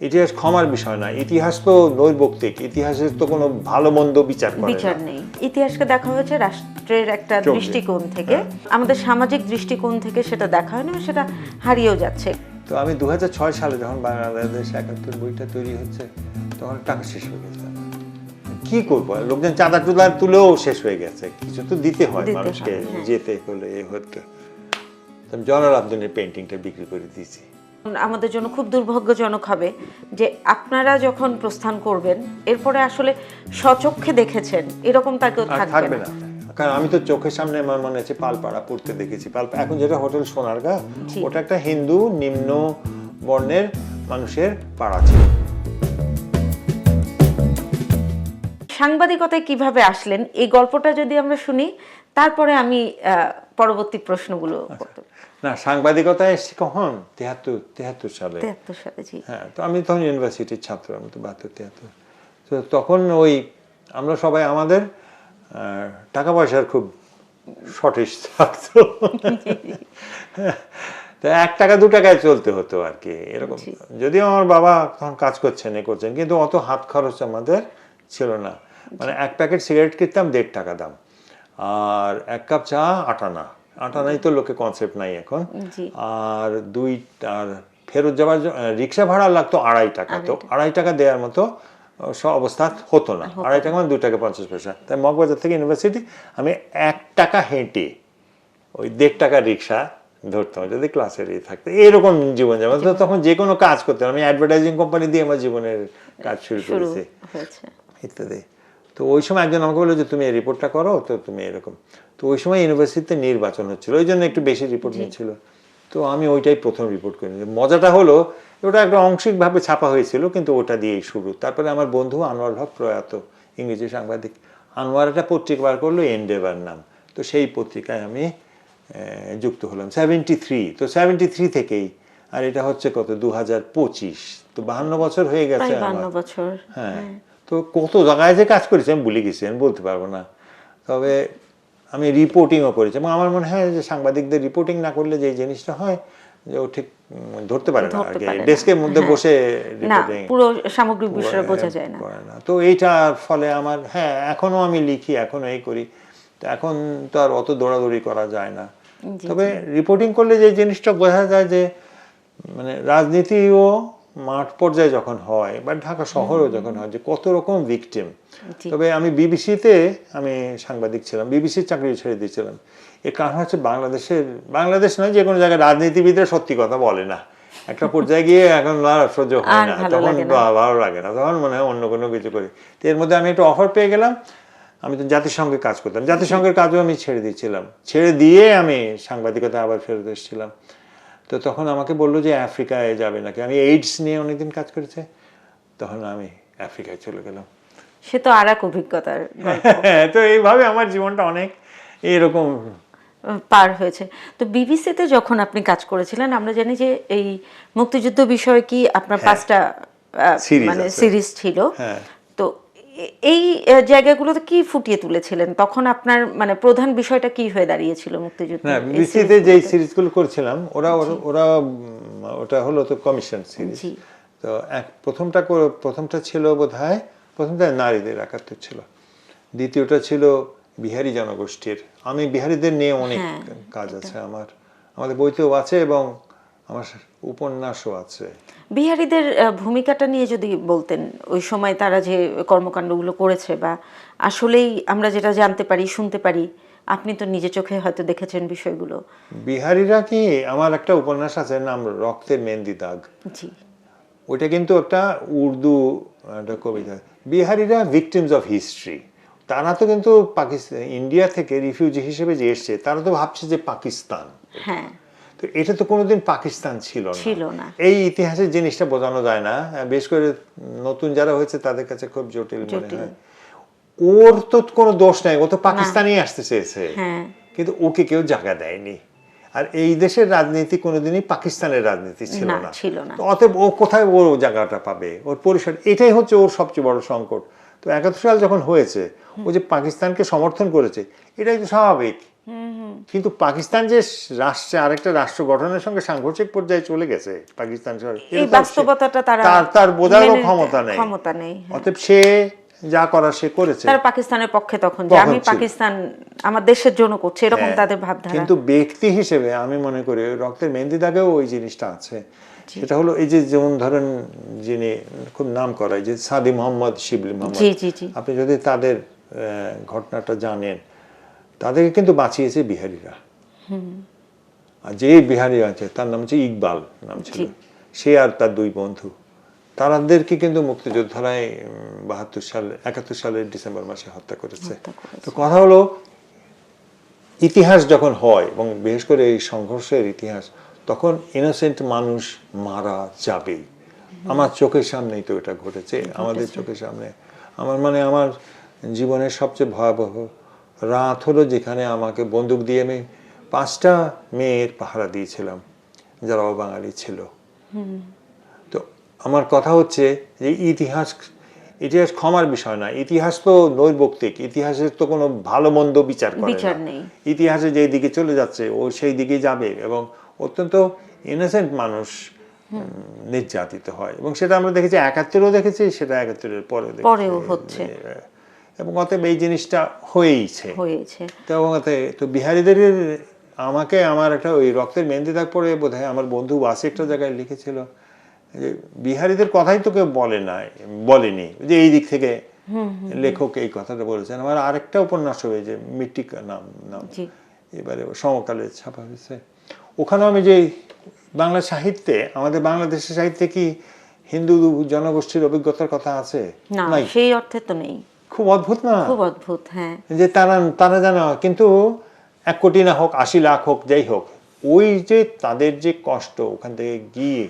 ইতিহাস ক্ষমার বিষয় না ইতিহাস তো নৈর্বক্তিক ইতিহাসের তো কোনো ভালো মন্দ বিচার করে বিচার নেই। ইতিহাসকে দেখা হয়েছে রাষ্ট্রের একটা দৃষ্টিকোণ থেকে। হ্যাঁ। আমাদের সামাজিক দৃষ্টিকোণ থেকে সেটা দেখা হয় না সেটা হারিয়েও যাচ্ছে। তো আমি দু সালে যখন বাংলাদেশ একাত্তর বইটা তৈরি হচ্ছে তখন টাকা শেষ হয়ে গেছে। কি করব? লোকজন চাঁদা টুদা তুলেও শেষ হয়ে গেছে। কিছু তো দিতে হয় মানুষকে হ্যাঁ। যেতে হলে এ হতে। জনাল আব্দুলের পেন্টিংটা বিক্রি করে দিয়েছি। আমাদের জন্য খুব দুর্ভাগ্যজনক হবে যে আপনারা যখন প্রস্থান করবেন এরপরে আসলে সচক্ষে দেখেছেন এরকম তার কেউ আর থাকবে না। কারণ আমি তো চোখের সামনে আমার মনে হচ্ছে পালপাড়া পড়তে দেখেছি। পাল এখন যেটা হোটেল সোনারগা। ওটা একটা হিন্দু নিম্ন বর্ণের মানুষের পাড়া ছিল। সাংবাদিকতায় কীভাবে আসলেন এই গল্পটা যদি আমরা শুনি তারপরে আমি পরবর্তী প্রশ্নগুলো না সাংবাদিকতায় এসেছি কখন? তেহাত্তর তেহাত্তর সালে। তেহাত্তর সালে জি। হ্যাঁ তো আমি তখন ইউনিভার্সিটির ছাত্র আমি তো বাহাত্তর তিয়াত্তর তো তখন ওই আমরা সবাই আমাদের টাকা পয়সার খুব শর্টেজ থাকতো তো এক টাকা দু টাকায় চলতে হতো আর কি এরকম। যদিও আমার বাবা তখন কাজ করছেন এ করছেন কিন্তু অত হাত খরচ আমাদের ছিল না। মানে এক প্যাকেট সিগারেট কিনতাম দেড় টাকা দাম। আর এক কাপ চা আটানা আটানাই তো লোকে কনসেপ্ট নাই এখন। আর দুই আর ফেরত যাওয়ার রিক্সা ভাড়া লাগতো আড়াই টাকা। তো আড়াই টাকা। দেওয়ার মতো অবস্থা হতো না। আড়াই টাকা মানে দু টাকা পঞ্চাশ পয়সা। তাই মগবাজার থেকে ইউনিভার্সিটি আমি এক টাকা হেঁটে ওই দেড় টাকা রিক্সা ধরতাম। যদি ক্লাসের ইয়ে থাকতো। এরকম জীবন যেমন তখন যে কোনো কাজ করতাম। আমি অ্যাডভার্টাইজিং কোম্পানি দিয়ে আমার জীবনের কাজ শুরু করেছি। ইত্যাদি। তো ওই সময় একজন আমাকে বলল যে তুমি এই রিপোর্টটা করো তো তুমি এরকম। তো ওই সময় ইউনিভার্সিটিতে নির্বাচন হচ্ছিল ওই জন্য একটু বেশি রিপোর্ট নিচ্ছিল। তো আমি ওইটাই প্রথম রিপোর্ট করি। মজাটা হলো ওটা একটা আংশিকভাবে ছাপা হয়েছিল কিন্তু ওটা দিয়েই শুরু। তারপরে আমার বন্ধু আনোয়ার হক প্রয়াত ইংরেজি সাংবাদিক আনোয়ার একটা পত্রিকা বার করল এন্ডেভার নাম। তো সেই পত্রিকায় আমি যুক্ত হলাম। সেভেন্টি থ্রি তো সেভেন্টি থ্রি থেকেই। আর এটা হচ্ছে কত? দু হাজার পঁচিশ। তো বাহান্ন বছর হয়ে গেছে বছর হ্যাঁ। তো কত জায়গায় যে কাজ করেছি আমি ভুলে গেছি আমি বলতে পারব না। তবে আমি রিপোর্টিংও করেছি এবং আমার মনে হয় যে সাংবাদিকদের রিপোর্টিং না করলে যে জিনিসটা হয় যে ও ঠিক ধরতে পারে না আর কি ডেস্কের মধ্যে হ্যাঁ। বসে রিপোর্টিং পুরো সামগ্রিক বিষয়টা বোঝা যায় না। তো এইটার ফলে আমার হ্যাঁ এখনও আমি লিখি এখনও এই করি। তো এখন তো আর অত দৌড়াদৌড়ি করা যায় না। তবে রিপোর্টিং করলে যে জিনিসটা বোঝা যায় যে মানে রাজনীতিও মাঠ পর্যায়ে যখন হয় বা ঢাকা শহরেও যখন হয় যে কত রকম ভিকটিম তবে আমি বিবিসিতে আমি সাংবাদিক ছিলাম বিবিসির চাকরি ছেড়ে দিয়েছিলাম। এর কারণ হচ্ছে বাংলাদেশের বাংলাদেশ নয় যে কোনো জায়গায় রাজনীতিবিদরা সত্যি কথা বলে না। একটা পর্যায়ে গিয়ে এখন আর সহ্য হয় না। তখন ভালো লাগে না। তখন মনে হয় অন্য কোনো কিছু করি। তো এর মধ্যে আমি একটা অফার পেয়ে গেলাম। আমি তো জাতিসংঘে কাজ করতাম। জাতিসংঘের কাজও আমি ছেড়ে দিয়েছিলাম। ছেড়ে দিয়ে আমি সাংবাদিকতা আবার ফেরত এসেছিলাম। তো তখন আমাকে বলল যে আফ্রিকায় যাবে নাকি। আমি এইডস নিয়ে অনেকদিন কাজ করেছে তখন আমি আফ্রিকায় চলে গেলাম। সে তো আর এক অভিজ্ঞতার তো এইভাবে আমার জীবনটা অনেক এরকম পার হয়েছে। তো বিবিসিতে যখন আপনি কাজ করেছিলেন আমরা জানি যে এই মুক্তিযুদ্ধ বিষয়ে কি আপনার পাঁচটা মানে সিরিজ ছিল। হ্যাঁ। এই জায়গাগুলোতে কি ফুটিয়ে তুলেছিলেন? তখন আপনার মানে প্রধান বিষয়টা কি হয়ে দাঁড়িয়েছিল মুক্তিযুদ্ধ? না বিবিসিতে যেই সিরিজগুলো করছিলাম ওরা ওরা- ওটা হলো তো কমিশন সিরিজ তো এক প্রথমটা প্রথমটা ছিল বোধ হয় প্রথমটা নারীদের একাত্তর ছিল। দ্বিতীয়টা ছিল বিহারি জনগোষ্ঠীর। আমি বিহারিদের নিয়ে অনেক হ্যাঁ, কাজ আছে আমার। আমাদের বইতেও আছে এবং আমার উপন্যাসও আছে। বিহারীদের ভূমিকাটা নিয়ে যদি বলতেন ওই সময় তারা যে কর্মকাণ্ডগুলো করেছে বা আসলেই আমরা যেটা জানতে পারি শুনতে পারি আপনি তো নিজে চোখে হয়তো দেখেছেন বিষয়গুলো। বিহারিরা কি আমার একটা উপন্যাস আছে নাম রক্তের মেহেন্দি দাগ। জি। ওইটা কিন্তু একটা উর্দু একটা কবিতা। বিহারিরা ভিকটিমস অফ হিস্ট্রি তারা তো কিন্তু পাকিস্তান ইন্ডিয়া থেকে রিফিউজি হিসেবে যে এসছে তারা তো ভাবছে যে পাকিস্তান। হ্যাঁ। তো এটা তো কোনোদিন পাকিস্তান ছিল না। ছিল না। এই ইতিহাসের জিনিসটা বোঝানো যায় না। বেশ করে নতুন যারা হয়েছে তাদের কাছে খুব জটিল মনে হয়। ওর তো কোনো দোষ নাই ও তো পাকিস্তানি আসতে চেয়েছে। হ্যাঁ। কিন্তু ওকে কেউ জায়গা দেয়নি। আর এই দেশের রাজনীতি কোনোদিনই পাকিস্তানের রাজনীতি ছিল না, না। ছিল না। অতএব ও কোথায় ওর জায়গাটা পাবে? ওর পরিসর এটাই হচ্ছে ওর সবচেয়ে বড় সংকট। তো একাত্তর সাল যখন হয়েছে ও যে পাকিস্তানকে সমর্থন করেছে এটাই তো স্বাভাবিক। কিন্তু পাকিস্তান যে রাষ্ট্রে আরেকটা রাষ্ট্র গঠনের সঙ্গে সাংঘর্ষিক পর্যায়ে চলে গেছে পাকিস্তান এই বাস্তবতাটা তারা তার বোঝারও ক্ষমতা নেই। ক্ষমতা নেই হ্যাঁ। অতএব সে যা করার সে করেছে। তারা পাকিস্তানের পক্ষে তখন যে আমি পাকিস্তান আমার দেশের জন্য করছে এরকম হ্যাঁ, তাদের ভাবধারা। কিন্তু ব্যক্তি হিসেবে আমি মনে করি রক্তের মেহেন্দি দাগেও ওই জিনিসটা আছে। সেটা হলো এই যে যেমন ধরেন যিনি খুব নাম করা এই যে সাদি মোহাম্মদ শিবলি মোহাম্মদ। আপনি যদি তাদের আহ, ঘটনাটা জানেন তাদেরকে কিন্তু বাঁচিয়েছে বিহারিরা। আর যে বিহারি আছে তার নাম হচ্ছে ইকবাল নাম ছিল। সে আর তার দুই বন্ধু। তারাদেরকে কিন্তু মুক্তিযোদ্ধারাই বাহাত্তর সালে একাত্তর সালের ডিসেম্বর মাসে হত্যা করেছে। তো কথা হলো ইতিহাস যখন হয় এবং বিশেষ করে এই সংঘর্ষের ইতিহাস তখন ইনোসেন্ট মানুষ মারা যাবেই। আমার চোখের সামনেই তো এটা ঘটেছে। আমাদের চোখের সামনে। আমার মানে আমার জীবনের সবচেয়ে ভয়াবহ রাত হলো যেখানে আমাকে বন্দুক দিয়ে আমি পাঁচটা মেয়ের পাহারা দিয়েছিলাম যারা অবাঙালি ছিল। তো আমার কথা হচ্ছে যে ইতিহাস ইতিহাস ক্ষমার বিষয় না ইতিহাস তো নৈর্বক্তিক ইতিহাসের তো কোনো ভালো মন্দ বিচার করে না। ইতিহাসে যেই দিকে চলে যাচ্ছে ও সেই দিকে যাবে এবং অত্যন্ত ইনোসেন্ট মানুষ নির্যাতিত হয়। এবং সেটা আমরা দেখেছি একাত্তরেও দেখেছি সেটা একাত্তরের পরে পরেও হচ্ছে। এবং অতএব এই জিনিসটা হয়েইছে। হয়েছে তো তো বিহারিদের আমাকে আমার একটা ওই রক্তের মেহেন্দি দাগ পড়ে বোধ আমার বন্ধু বাসে একটা জায়গায় লিখেছিল যে বিহারিদের কথাই তো কেউ বলে নাই বলেনি। যে এই দিক থেকে লেখক এই কথাটা বলেছেন। আমার আরেকটা উপন্যাস হবে যে মিট্টিকা নাম নাম। এবারে সমকালে ছাপা হয়েছে। ওখানেও আমি যে বাংলা সাহিত্যে আমাদের বাংলাদেশের সাহিত্যে কি হিন্দু জনগোষ্ঠীর অভিজ্ঞতার কথা আছে? না সেই অর্থে তো নেই। খুব অদ্ভুত না? খুব অদ্ভুত হ্যাঁ। যে তারা তারা জানে কিন্তু এক কোটি না হোক আশি লাখ হোক যাই হোক ওই যে তাদের যে কষ্ট ওখান থেকে গিয়ে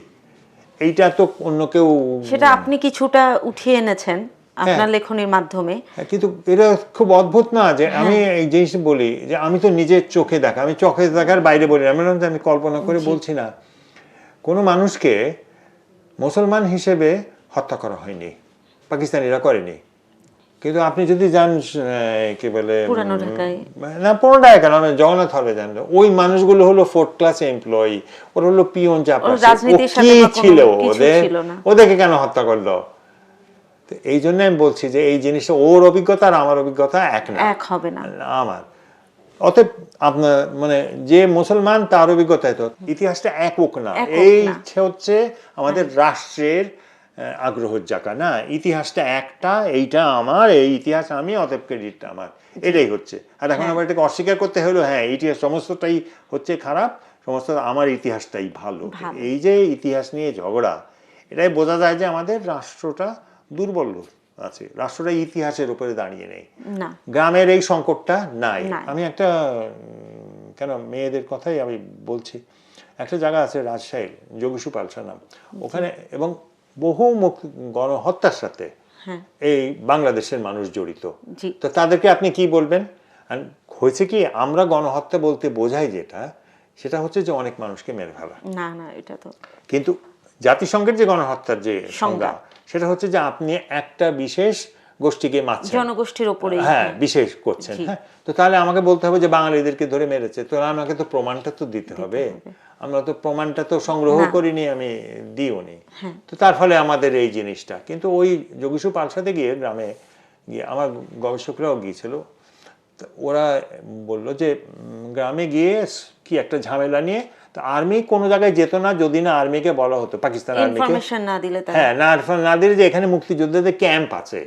এইটা তো অন্য কেউ সেটা আপনি কিছুটা উঠিয়ে এনেছেন আপনার হ্যাঁ। লেখনির মাধ্যমে। হ্যাঁ, কিন্তু এটা খুব অদ্ভুত না যে আমি এই জিনিস বলি যে আমি তো নিজের চোখে দেখা আমি চোখে দেখার বাইরে বলি। আমি যে আমি কল্পনা করে বলছি না। কোনো মানুষকে মুসলমান হিসেবে হত্যা করা হয়নি পাকিস্তানিরা করেনি। কিন্তু আপনি যদি যান কি বলে পুরানো ঢাকায়। না পুরনো ঢাকায় কেন জগন্নাথ হলে যান। ওই মানুষগুলো হলো ফোর্থ ক্লাস এমপ্লয়ি ওরা হলো পিয়ন চাপা। কি ছিল ওদের? ওদেরকে কেন হত্যা করল? এই জন্য আমি বলছি যে এই জিনিসটা ওর অভিজ্ঞতা আর আমার অভিজ্ঞতা এক না। এক হবে না। আমার। অতএব আপনার মানে যে মুসলমান তার অভিজ্ঞতা তো। ইতিহাসটা একক না। এই হচ্ছে আমাদের রাষ্ট্রের আহ, আগ্রহের জায়গা না ইতিহাসটা একটা এইটা আমার এই ইতিহাস আমি অতএব ক্রেডিটটা আমার। এটাই হচ্ছে। আর এখন হ্যাঁ। আবার এটাকে অস্বীকার করতে হলো হ্যাঁ ইতিহাস সমস্তটাই হচ্ছে খারাপ সমস্ত আমার ইতিহাসটাই ভালো। এই যে ইতিহাস নিয়ে ঝগড়া এটাই বোঝা যায় যে আমাদের রাষ্ট্রটা দুর্বল আছে। রাষ্ট্রটা ইতিহাসের উপরে দাঁড়িয়ে নেই। গ্রামের এই সংকটটা নাই। আমি একটা কেন মেয়েদের কথাই আমি বলছি। একটা জায়গা আছে রাজশাহীর যোগীশু পালসা নাম। ওখানে এবং বহু মুখ- গণহত্যার সাথে হ্যাঁ। এই বাংলাদেশের মানুষ জড়িত। তো তাদেরকে আপনি কি বলবেন? হয়েছে কি আমরা গণহত্যা বলতে বোঝাই যেটা সেটা হচ্ছে যে অনেক মানুষকে মেরে ফেলা। না না এটা তো কিন্তু জাতিসংঘের যে গণহত্যার যে সংজ্ঞা সংজ্ঞা। সেটা হচ্ছে যে আপনি একটা বিশেষ গোষ্ঠীকে মারছেন। জনগোষ্ঠীর উপরে হ্যাঁ বিশেষ করছেন হ্যাঁ। তো তাহলে আমাকে বলতে হবে যে বাঙালিদেরকে ধরে মেরেছে। তো আমাকে তো প্রমাণটা তো দিতে হবে। আমরা তো প্রমাণটা তো সংগ্রহ করিনি আমি দিওনি। হ্যাঁ। তো তার ফলে আমাদের এই জিনিসটা। কিন্তু ওই যোগীশু পালসাতে গিয়ে গ্রামে গিয়ে আমার গবেষকরাও গিয়েছিল। ওরা বলল যে গ্রামে গিয়ে কি একটা ঝামেলা নিয়ে তো আর্মি কোনো জায়গায় যেত না যদি না আর্মিকে বলা হতো পাকিস্তান আর্মিকে। না দিলে হ্যাঁ না না দিলে যে এখানে মুক্তিযোদ্ধাদের ক্যাম্প আছে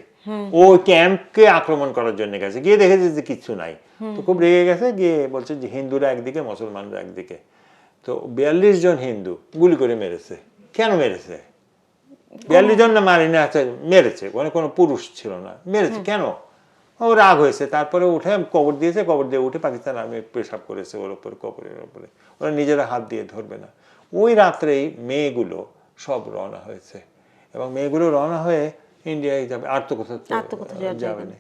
ও ক্যাম্পকে আক্রমণ করার জন্য গেছে। গিয়ে দেখেছে যে কিচ্ছু নাই। তো খুব রেগে গেছে গিয়ে বলছে যে হিন্দুরা একদিকে মুসলমানরা একদিকে। তো বিয়াল্লিশ জন হিন্দু গুলি করে মেরেছে। কেন মেরেছে? বিয়াল্লিশ জন না মারিনি আচ্ছা মেরেছে। মানে কোনো পুরুষ ছিল না। মেরেছে কেন? ও রাগ হয়েছে। তারপরে উঠে কবর দিয়েছে কবর দিয়ে উঠে পাকিস্তান আর্মি পেশাব করেছে ওর উপরে কবরের উপরে ওরা নিজেরা হাত দিয়ে ধরবে না। ওই রাত্রেই মেয়েগুলো সব রওনা হয়েছে। এবং মেয়েগুলো রওনা হয়ে ইন্ডিয়ায় যাবে আর তো কোথাও যাবে না।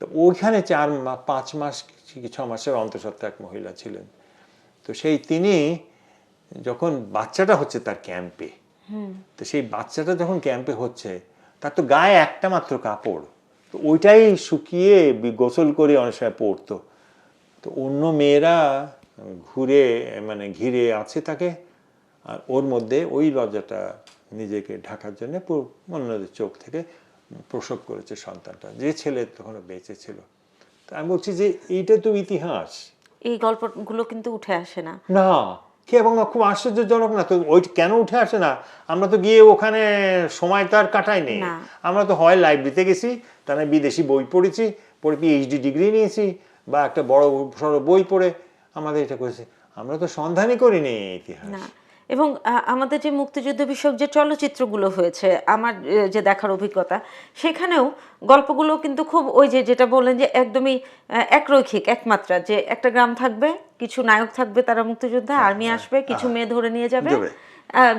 তো ওইখানে চার পাঁচ মাস কি ছ মাসের অন্তঃসত্ত্বা এক মহিলা ছিলেন। তো সেই তিনি যখন বাচ্চাটা হচ্ছে তার ক্যাম্পে তো সেই বাচ্চাটা যখন ক্যাম্পে হচ্ছে তার তো গায়ে একটা মাত্র কাপড় তো ওইটাই শুকিয়ে গোসল করে অনেক সময় পরতো তো অন্য মেয়েরা ঘুরে মানে ঘিরে আছে তাকে আর ওর মধ্যে ওই লজ্জাটা নিজেকে ঢাকার জন্য অন্যদের চোখ থেকে প্রসব করেছে সন্তানটা। যে ছেলে তখন বেঁচে ছিল। তা আমি বলছি যে এইটা তো ইতিহাস। এই গল্পগুলো কিন্তু উঠে আসে না। না কি এবং খুব আশ্চর্যজনক না তো ওই কেন উঠে আসে না? আমরা তো গিয়ে ওখানে সময় তো আর কাটাই নেই। আমরা তো হয় লাইব্রেরিতে গেছি তাহলে বিদেশি বই পড়েছি পড়ে পিএইচডি ডিগ্রি নিয়েছি বা একটা বড় সড়ো বই পড়ে আমাদের এটা করেছে। আমরা তো সন্ধানই করিনি ইতিহাস। না এবং আমাদের যে মুক্তিযুদ্ধ বিষয়ক যে চলচ্চিত্রগুলো হয়েছে আমার যে দেখার অভিজ্ঞতা সেখানেও গল্পগুলো কিন্তু খুব ওই যে যেটা বললেন যে একদমই একরৈখিক একমাত্রা যে একটা গ্রাম থাকবে কিছু নায়ক থাকবে তারা মুক্তিযোদ্ধা আর্মি আসবে কিছু মেয়ে ধরে নিয়ে যাবে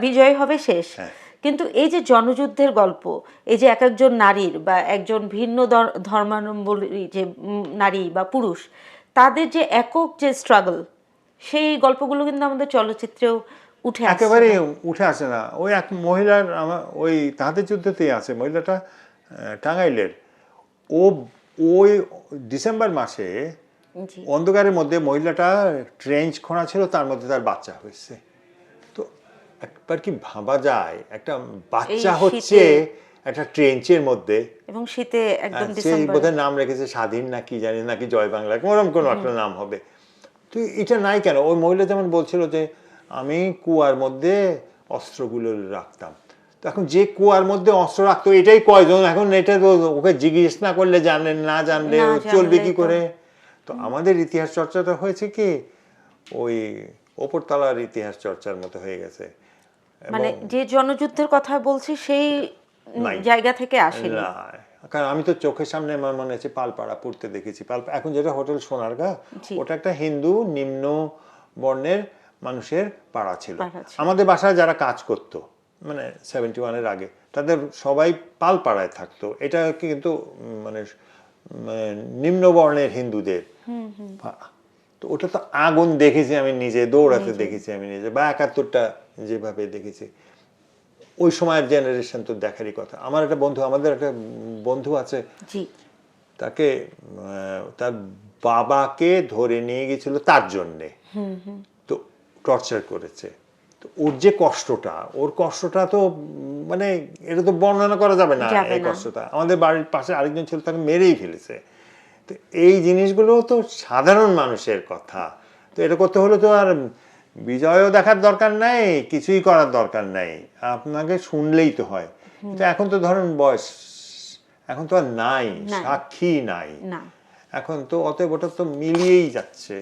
বিজয় হবে শেষ হ্যাঁ। কিন্তু এই যে জনযুদ্ধের গল্প এই যে এক একজন নারীর বা একজন ভিন্ন ধর- ধর্মাবলম্বী যে নারী বা পুরুষ তাদের যে একক যে স্ট্রাগল সেই গল্পগুলো কিন্তু আমাদের চলচ্চিত্রেও উঠে একেবারে উঠে আসে না। ওই এক মহিলার আমার ওই তাহাদের যুদ্ধতেই আছে মহিলাটা টাঙ্গাইলের। ও ওই ডিসেম্বর মাসে অন্ধকারের মধ্যে মহিলাটা ট্রেঞ্চ খোঁড়া ছিল তার মধ্যে তার বাচ্চা হয়েছে। তো একবার কি ভাবা যায় একটা বাচ্চা হচ্ছে একটা ট্রেঞ্চের মধ্যে। এবং শীতে একদম সে ডিসেম্বর বোধহয় নাম রেখেছে স্বাধীন নাকি জানি নাকি জয় বাংলা ওরকম কোনো একটা নাম হবে। তো এটা নাই কেন? ওই মহিলা যেমন বলছিল যে আমি কুয়ার মধ্যে অস্ত্রগুলো রাখতাম। তো এখন যে কুয়ার মধ্যে অস্ত্র রাখতো এটাই কয়জন? এখন এটা তো ওকে জিজ্ঞেস না করলে জানেন না জানলে চলবে কি করে? তো আমাদের ইতিহাস চর্চাটা হয়েছে কি ওই ওপরতলার ইতিহাস চর্চার মতো হয়ে গেছে। মানে যে জনযুদ্ধের কথা বলছি সেই। জায়গা থেকে আসে না কারণ আমি তো চোখের সামনে আমার মনে হচ্ছে পালপাড়া পড়তে দেখেছি। পাল এখন যেটা হোটেল সোনারগাঁ। ওটা একটা হিন্দু নিম্ন বর্ণের মানুষের পাড়া ছিল। আমাদের বাসায় যারা কাজ করতো মানে সেভেন্টি ওয়ানের আগে তাদের সবাই পাল পাড়ায় থাকতো। এটা কিন্তু মানে মানে নিম্ন বর্ণের হিন্দুদের তো ওটা তো আগুন দেখেছি আমি নিজে দৌড়াতে দেখেছি আমি নিজে বা একাত্তরটা যেভাবে দেখেছি। ওই সময়ের জেনারেশন তো দেখারই কথা। আমার একটা বন্ধু আমাদের একটা বন্ধু আছে তাকে তার বাবাকে ধরে নিয়ে গেছিল তার জন্যে। টর্চার করেছে। তো ওর যে কষ্টটা ওর কষ্টটা তো মানে এটা তো বর্ণনা করা যাবে না এই কষ্টটা। আমাদের বাড়ির পাশে আরেকজন ছিল তাকে মেরেই ফেলেছে। তো এই জিনিসগুলো তো সাধারণ মানুষের কথা। তো এটা করতে হলে তো আর বিজয়ও দেখার দরকার নাই কিছুই করার দরকার নাই। আপনাকে শুনলেই তো হয়। তো এখন তো ধরেন বয়স এখন তো আর নাই নাই। সাক্ষী নাই। এখন তো অতএব ওটা তো মিলিয়েই যাচ্ছে।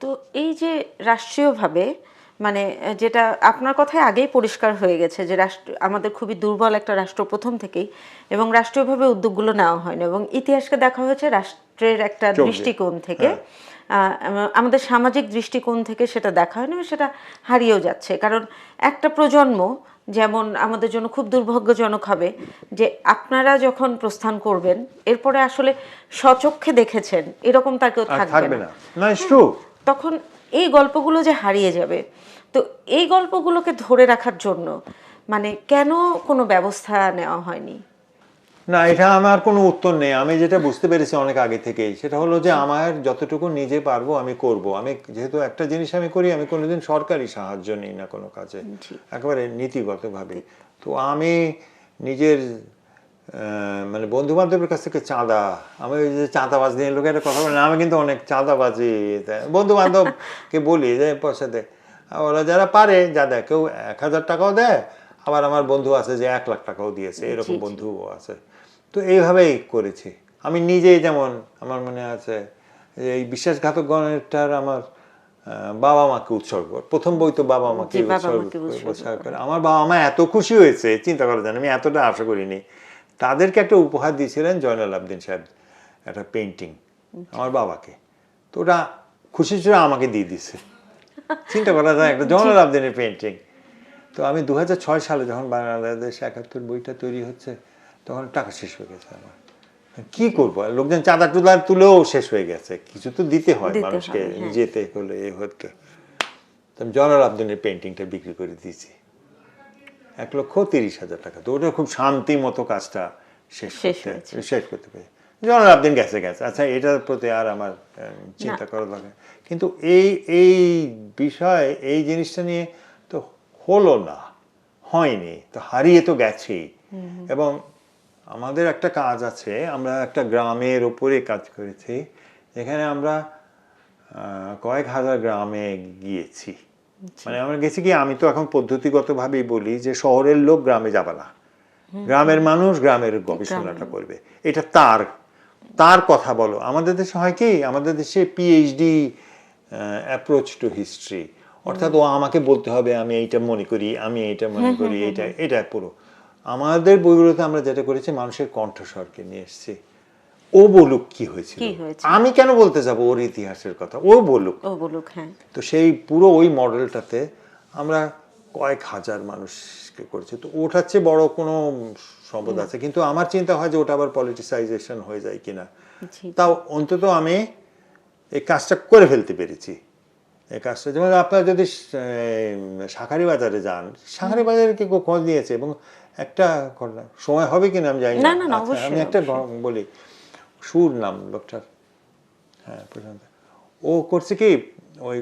তো এই যে রাষ্ট্রীয়ভাবে মানে যেটা আপনার কথায় আগেই পরিষ্কার হয়ে গেছে যে রাষ্ট্র আমাদের খুবই দুর্বল একটা রাষ্ট্র প্রথম থেকেই এবং রাষ্ট্রীয়ভাবে উদ্যোগগুলো নেওয়া হয়নি এবং ইতিহাসকে দেখা হয়েছে রাষ্ট্রের একটা দৃষ্টিকোণ থেকে। হ্যাঁ। আমাদের সামাজিক দৃষ্টিকোণ থেকে সেটা দেখা হয়নি এবং সেটা হারিয়েও যাচ্ছে। কারণ একটা প্রজন্ম যেমন আমাদের জন্য খুব দুর্ভাগ্যজনক হবে যে আপনারা যখন প্রস্থান করবেন এরপরে আসলে স্বচক্ষে দেখেছেন এরকম তার কেউ থাকবে না। তখন এই গল্পগুলো যে হারিয়ে যাবে। তো এই গল্পগুলোকে ধরে রাখার জন্য মানে কেন কোনো ব্যবস্থা নেওয়া হয়নি? না এটা আমার কোনো উত্তর নেই। আমি যেটা বুঝতে পেরেছি অনেক আগে থেকেই সেটা হলো যে আমার যতটুকু নিজে পারব আমি করব। আমি যেহেতু একটা জিনিস আমি করি আমি কোনোদিন সরকারি সাহায্য নিই না কোনো কাজে। একেবারে নীতিগতভাবে। তো আমি নিজের মানে বন্ধু বান্ধবের কাছ থেকে চাঁদা। আমি ওই যে চাঁদাবাজ নিয়ে লোকের কথা বলে না আমি কিন্তু অনেক চাঁদাবাজি বন্ধু বান্ধবকে বলি যে পয়সা দে। ওরা যারা পারে যা দেয় কেউ এক হাজার টাকাও দেয় আবার আমার বন্ধু আছে যে এক লাখ টাকাও দিয়েছে এরকম। বন্ধুও আছে। তো এইভাবেই করেছি। আমি নিজেই যেমন আমার মনে আছে যে এই বিশ্বাসঘাতকগণেরটার আমার আহ, বাবা মাকে উৎসর্গ প্রথম বই তো বাবা মাকে উৎসর্গ করে আমার বাবা মা এত খুশি হয়েছে চিন্তা করা যায় আমি এতটা আশা করিনি। তাদেরকে একটা উপহার দিয়েছিলেন জয়নাল আবদিন সাহেব একটা পেন্টিং আমার বাবাকে। তো ওটা খুশি ছিল আমাকে দিয়ে দিছে চিন্তা করা যায় একটা জয়নাল আবদিনের পেন্টিং তো আমি দু হাজার ছয় সালে যখন বাংলাদেশ একাত্তর বইটা তৈরি হচ্ছে তখন টাকা শেষ হয়ে গেছে আমার। কি করব? লোকজন চাঁদা টুদা তুলেও শেষ হয়ে গেছে। কিছু তো দিতে হয় মানুষকে হ্যাঁ। যেতে হলে এ হতে। তো আমি জয়নাল আবদিনের পেন্টিংটা বিক্রি করে দিয়েছি। এক লক্ষ তিরিশ হাজার টাকা। তো ওটা খুব শান্তি মতো কাজটা শেষ শেষ করতে। শেষ করতে পেরে। জয়নাল আবদিন গেছে গেছে। আচ্ছা এটার প্রতি আর আমার চিন্তা করা দরকার কিন্তু এই এই বিষয় এই জিনিসটা নিয়ে তো হলো না হয়নি তো হারিয়ে তো গেছেই। এবং আমাদের একটা কাজ আছে আমরা একটা গ্রামের ওপরে কাজ করেছি যেখানে আমরা কয়েক হাজার গ্রামে গিয়েছি। মানে আমরা গেছি কি আমি তো এখন পদ্ধতিগতভাবেই বলি যে শহরের লোক গ্রামে যাবে না। গ্রামের মানুষ গ্রামের গবেষণাটা করবে। এটা তার তার কথা বলো। আমাদের দেশে হয় কি আমাদের দেশে পিএইচডি অ্যাপ্রোচ টু হিস্ট্রি অর্থাৎ ও আমাকে বলতে হবে আমি এইটা মনে করি আমি এইটা মনে করি এটা এটা পুরো। আমাদের বইগুলোতে আমরা যেটা করেছি মানুষের কণ্ঠস্বরকে নিয়ে এসেছি। ও বলুক কি হয়েছিল। হয়েছে? আমি কেন বলতে যাব ওর ইতিহাসের কথা? ও বলুক। ও বলুক হ্যাঁ। তো সেই পুরো ওই মডেলটাতে আমরা কয়েক হাজার মানুষকে করেছি। তো ওটার চেয়ে বড় কোনো সম্পদ আছে। কিন্তু আমার চিন্তা হয় যে ওটা আবার পলিটিসাইজেশন হয়ে যায় কিনা। তাও অন্তত আমি এই কাজটা করে ফেলতে পেরেছি। এই কাজটা। যেমন আপনারা যদি শাখারি বাজারে যান শাখারি বাজারে কি কেউ খোঁজ নিয়েছে এবং একটা ঘটনা সময় হবে কিনা আমি জানি না, আচ্ছা, আমি একটা বলি। সুর নাম লোকটার। হ্যাঁ প্রশান্ত। ও করছে কি ওই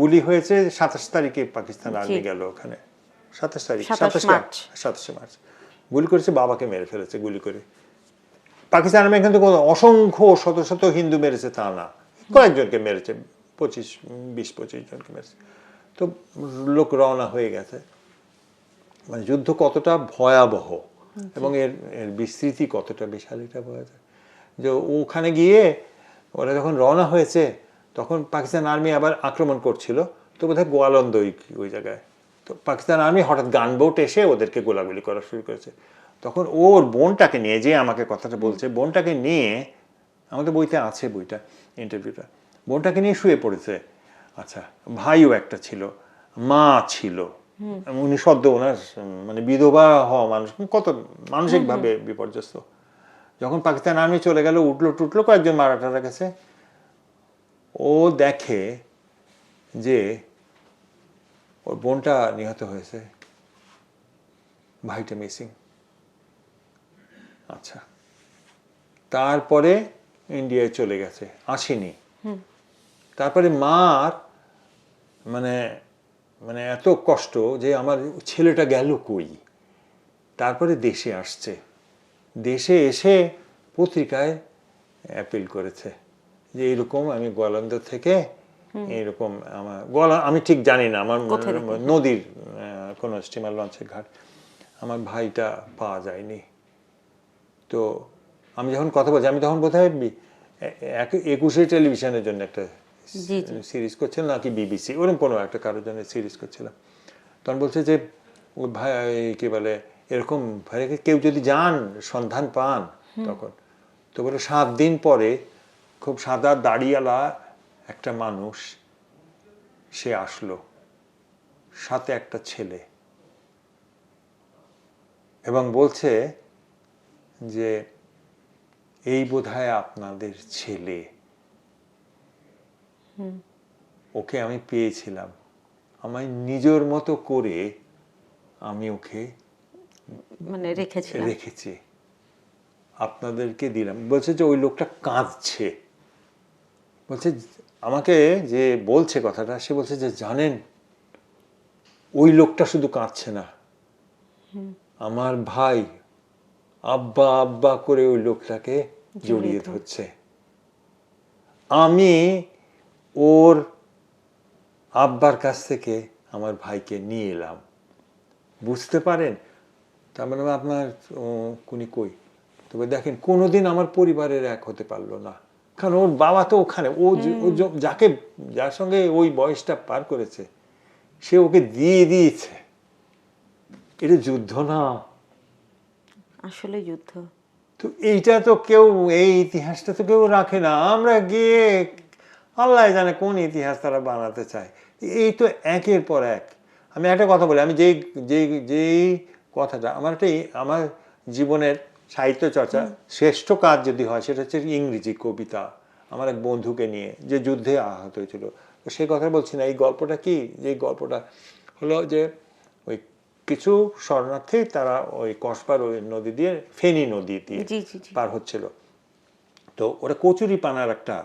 গুলি হয়েছে সাতাশ তারিখে পাকিস্তান আর্মি গেল ওখানে। সাতাশ তারিখ 27 সাতাশ মার্চ। সাতাশে মার্চ। গুলি করেছে বাবাকে মেরে ফেলেছে গুলি করে। পাকিস্তান আর্মি এখান থেকে অসংখ্য শত শত হিন্দু মেরেছে তা না। কয়েকজনকে মেরেছে পঁচিশ বিশ পঁচিশ জনকে মেরেছে। তো লোক রওনা হয়ে গেছে। মানে যুদ্ধ কতটা ভয়াবহ এবং এর এর বিস্তৃতি কতটা বিশাল এটা বোঝা যায়। যে ওখানে গিয়ে ওরা যখন রওনা হয়েছে তখন পাকিস্তান আর্মি আবার আক্রমণ করছিল। তো বোধহয় গোয়ালন্দ ওই ওই জায়গায়। তো পাকিস্তান আর্মি হঠাৎ গানবোট এসে ওদেরকে গোলাগুলি করা শুরু করেছে। তখন ওর বোনটাকে নিয়ে যে আমাকে কথাটা বলছে বোনটাকে নিয়ে আমাদের বইতে আছে বইটা ইন্টারভিউটা বোনটাকে নিয়ে শুয়ে পড়েছে। আচ্ছা ভাইও একটা ছিল মা ছিল। উনি সদ্য ওনার মানে বিধবা হওয়া মানুষ কত মানসিকভাবে বিপর্যস্ত। যখন পাকিস্তান আর্মি চলে গেল উঠল টুটলো কয়েকজন মারা টারা গেছে ও দেখে যে ওর বোনটা নিহত হয়েছে। ভাইটা মিসিং আচ্ছা। তারপরে ইন্ডিয়ায় চলে গেছে আসেনি। তারপরে মার মানে মানে এত কষ্ট যে আমার ছেলেটা গেল কই? তারপরে দেশে আসছে। দেশে এসে পত্রিকায় অ্যাপিল করেছে যে এরকম আমি গোয়ালন্দ থেকে এরকম আমার গোয়ালা আমি ঠিক জানি না আমার নদীর কোনো স্টিমার লঞ্চের ঘাট। আমার ভাইটা পাওয়া যায়নি। তো আমি যখন কথা বলছি আমি তখন কোথায় বি- এক- একুশে টেলিভিশনের জন্য একটা। সিরিজ করছিলাম নাকি বিবিসি ওরকম কোনো একটা কারোর জন্য সিরিজ করছিলাম। তখন বলছে যে ভাই কি বলে এরকম কেউ যদি যান সন্ধান পান তখন। তো বলে সাত দিন পরে খুব সাদা দাড়িওয়ালা একটা মানুষ সে আসলো। সাথে একটা ছেলে। এবং বলছে যে এই বোধহয় আপনাদের ছেলে। ওকে আমি পেয়েছিলাম। আমায় নিজের মতো করে আমি ওকে মানে রেখেছিলাম। রেখেছি। আপনাদেরকে দিলাম। বলছে যে ওই লোকটা কাঁদছে। বলছে আমাকে যে বলছে কথাটা সে বলছে যে জানেন ওই লোকটা শুধু কাঁদছে না। আমার ভাই আব্বা আব্বা করে ওই লোকটাকে জড়িয়ে ধরছে। আমি ওর আব্বার কাছ থেকে আমার ভাইকে নিয়ে এলাম। বুঝতে পারেন? তার মানে আপনার কুনি কই? তবে দেখেন কোনোদিন আমার পরিবারের এক হতে পারল না। কারণ ওর বাবা তো ওখানে ও যাকে যার সঙ্গে ওই বয়সটা পার করেছে সে ওকে দিয়ে দিয়েছে। এটা যুদ্ধ না। আসলে যুদ্ধ। তো এইটা তো কেউ এই ইতিহাসটা তো কেউ রাখে না। আমরা গিয়ে আল্লাহ জানে কোন ইতিহাস তারা বানাতে চায়। এই তো একের পর এক। আমি একটা কথা বলি আমি যেই যেই যেই কথাটা। আমার একটা আমার জীবনের সাহিত্য চর্চা শ্রেষ্ঠ কাজ যদি হয় সেটা হচ্ছে ইংরেজি কবিতা আমার এক বন্ধুকে নিয়ে যে যুদ্ধে আহত হয়েছিল। তো সেই কথা বলছি না এই গল্পটা কি? যে এই গল্পটা হলো যে ওই কিছু শরণার্থী তারা ওই কসবার ওই নদী দিয়ে ফেনী নদী দিয়ে পার হচ্ছিল। তো ওরা কচুরি পানার একটা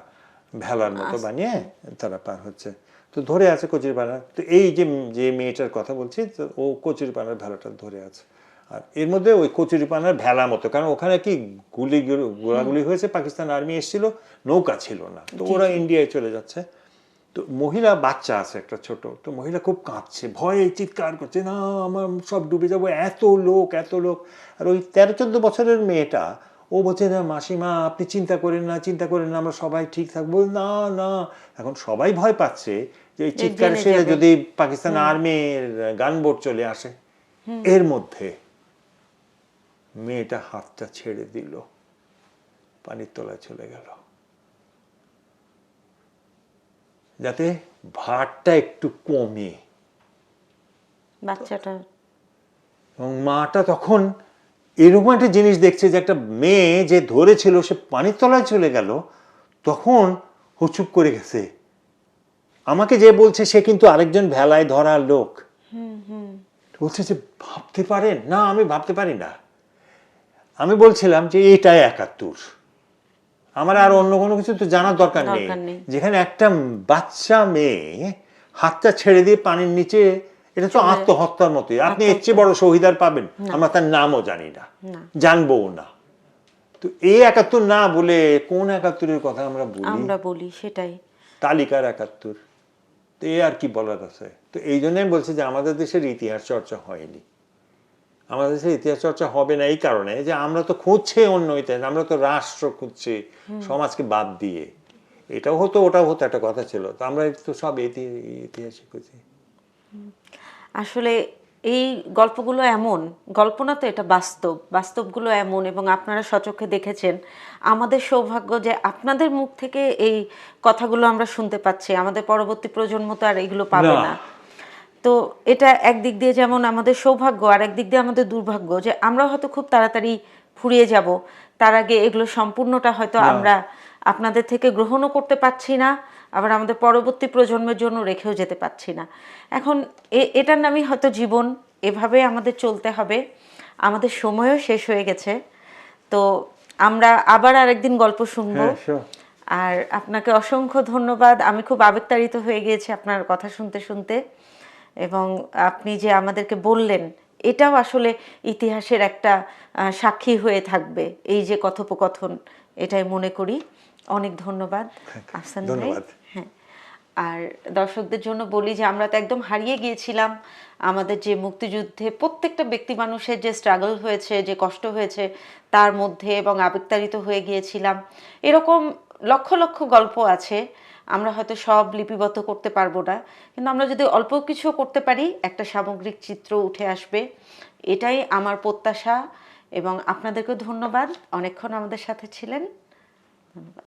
ভেলার মতো বানিয়ে তারা পার হচ্ছে। তো ধরে আছে কচুরি পানা তো এই যে যে মেয়েটার কথা বলছি তো ও কচুরি পানার ভেলাটা ধরে আছে। আর এর মধ্যে ওই কচুরি পানার ভেলা মতো কারণ ওখানে কি গুলি গোলাগুলি হয়েছে পাকিস্তান আর্মি এসেছিল নৌকা ছিল না। তো ওরা ইন্ডিয়ায় চলে যাচ্ছে। তো মহিলা বাচ্চা আছে একটা ছোট তো মহিলা খুব কাঁদছে ভয়ে চিৎকার করছে না আমার সব ডুবে যাব এত লোক এত লোক। আর ওই তেরো চোদ্দ বছরের মেয়েটা ও বলছে না মাসিমা আপনি চিন্তা করেন না চিন্তা করেন না আমরা সবাই ঠিক থাকব। না না। এখন সবাই ভয় পাচ্ছে যে এই চিৎকার জেনে সে যদি পাকিস্তান আর্মির গানবোট চলে আসে। এর মধ্যে মেয়েটা হাতটা ছেড়ে দিল পানির তলায় চলে গেল। যাতে ভারটা একটু কমে। বাচ্চাটা। এবং মাটা তখন এরকম একটা জিনিস দেখছে যে একটা মেয়ে যে ধরেছিল সে পানির তলায় চলে গেল তখন হুচুপ করে গেছে। আমাকে যে বলছে সে কিন্তু আরেকজন ভেলায় ধরা লোক। বলছে যে ভাবতে পারেন? না আমি ভাবতে পারি না। আমি বলছিলাম যে এটাই একাত্তর। আমার আর অন্য কোনো কিছু তো জানার দরকার নেই। যেখানে একটা বাচ্চা মেয়ে হাতটা ছেড়ে দিয়ে পানির নিচে এটা তো আত্মহত্যার মতোই। আপনি এর চেয়ে বড় শহীদার পাবেন। আমরা তার নামও জানি না। জানবও না। তো এই একাত্তর না বলে কোন একাত্তরের কথা আমরা বলি? আমরা বলি সেটাই। তালিকার একাত্তর। তো এ আর কি বলার আছে? তো এই জন্য আমি বলছি যে আমাদের দেশের ইতিহাস চর্চা হয়নি। আমাদের দেশের ইতিহাস চর্চা হবে না এই কারণে যে আমরা তো খুঁজছি অন্য ইতিহাস আমরা তো রাষ্ট্র খুঁজছি সমাজকে বাদ দিয়ে। এটাও হতো ওটাও হতো একটা কথা ছিল। তো আমরা তো সব ইতি- ইতিহাসই খুঁজি। আসলে এই গল্পগুলো এমন গল্প না তো এটা বাস্তব বাস্তবগুলো এমন এবং আপনারা সচক্ষে দেখেছেন। আমাদের সৌভাগ্য যে আপনাদের মুখ থেকে এই কথাগুলো আমরা শুনতে পাচ্ছি আমাদের পরবর্তী প্রজন্ম তো আর এগুলো পাবে না। না। তো এটা একদিক দিয়ে যেমন আমাদের সৌভাগ্য আর একদিক দিয়ে আমাদের দুর্ভাগ্য যে আমরা হয়তো খুব তাড়াতাড়ি ফুরিয়ে যাব। তার আগে এগুলো সম্পূর্ণটা হয়তো আমরা আপনাদের থেকে গ্রহণও করতে পারছি না। আবার আমাদের পরবর্তী প্রজন্মের জন্য রেখেও যেতে পারছি না। এখন এ- এটার নামই হয়তো জীবন এভাবে আমাদের চলতে হবে। আমাদের সময়ও শেষ হয়ে গেছে। তো আমরা আবার আরেকদিন গল্প শুনব। হ্যাঁ, আর আপনাকে অসংখ্য ধন্যবাদ। আমি খুব আবেগতাড়িত হয়ে গিয়েছি আপনার কথা শুনতে শুনতে। এবং আপনি যে আমাদেরকে বললেন এটাও আসলে ইতিহাসের একটা সাক্ষী হয়ে থাকবে। এই যে কথোপকথন এটাই মনে করি। অনেক ধন্যবাদ। আহসান ভাই। ধন্যবাদ। আর দর্শকদের জন্য বলি যে আমরা তো একদম হারিয়ে গিয়েছিলাম আমাদের যে মুক্তিযুদ্ধে। প্রত্যেকটা ব্যক্তি মানুষের যে স্ট্রাগল হয়েছে, যে কষ্ট হয়েছে, তার মধ্যে এবং আবেগতাড়িত হয়ে গিয়েছিলাম। এরকম লক্ষ লক্ষ গল্প আছে, আমরা হয়তো সব লিপিবদ্ধ করতে পারব না। কিন্তু আমরা যদি অল্প কিছু করতে পারি, একটা সামগ্রিক চিত্র উঠে আসবে। এটাই আমার প্রত্যাশা এবং আপনাদেরকেও ধন্যবাদ। অনেকক্ষণ আমাদের সাথে ছিলেন। ধন্যবাদ।